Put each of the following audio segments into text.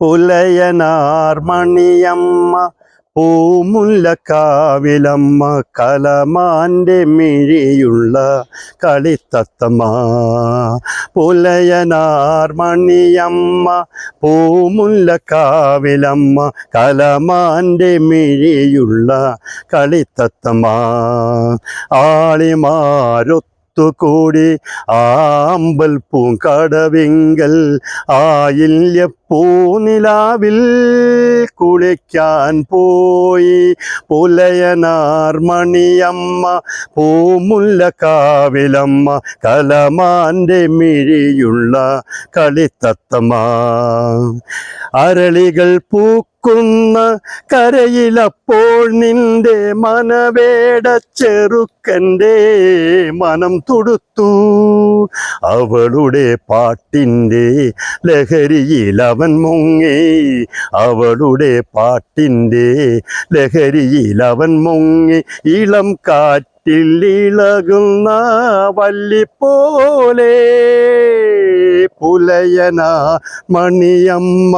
പുലയനാർ മണിയമ്മ പൂമുല്ലക്കാവിലമ്മ കലമാന്റെ മിഴിയുള്ള കളിത്തത്തമ്മ. പുലയനാർ മണിയമ്മ പൂമുല്ലക്കാവിലമ്മ കലമാന്റെ മിഴിയുള്ള കളിത്തത്തമ്മ. ആളിമാരൊത്തുകൂടി ആമ്പൽ പൂങ്കടവിങ്കൽ ആയില്യ പൂനിലാവിൽ കുളിക്കാൻ പോയി. പുലയനാർ മണിയമ്മ പൂമുല്ലക്കാവിലമ്മ കലമാന്റെ മിഴിയുള്ള കളിത്തത്തമ്മ. അരളികൾ പൂക്കുന്ന കരയിലപ്പോൾ നിന്റെ മനവേട ചെറുക്കന്റെ മനം തുടുത്തു. അവളുടെ പാട്ടിന്റെ ലഹരിയിൽ അവൻ മുങ്ങി. അവളുടെ പാട്ടിന്റെ ലഹരിയിൽ അവൻ മുങ്ങി. ഇളം കാറ്റിൽ ഇളകുന്ന വല്ലിപ്പോലെ പുലയന മണിയമ്മ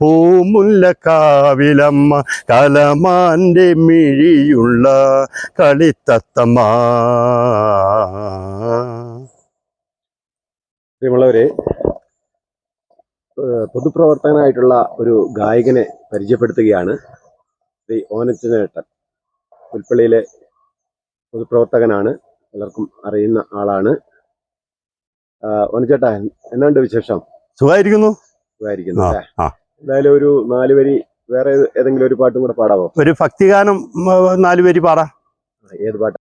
പൂമുല്ലക്കാവിലമ്മ കലമാന്റെ മിഴിയുള്ള കളിത്തത്തമ്മ. പ്രിയമുള്ളവരെ പൊതുപ്രവർത്തകനായിട്ടുള്ള ഒരു ഗായകനെ പരിചയപ്പെടുത്തുകയാണ് ശ്രീ ഓനച്ചനേട്ടൻ പുൽപ്പള്ളിയിലെ പൊതുപ്രവർത്തകനാണ്. എല്ലാവർക്കും അറിയുന്ന ആളാണ്. ആഹ് ഓനച്ചേട്ടാ എന്നാണ്ട് വിശേഷം? സുഖമായിരിക്കുന്നു. സുഖമായിരിക്കുന്നു എന്തായാലും ഒരു നാല് വരി വേറെ ഏതെങ്കിലും ഒരു പാട്ടും കൂടെ പാടാവോ? ഒരു ഭക്തിഗാനം ഉം, നാല് പാടാ. ഏത് പാട്ടാ?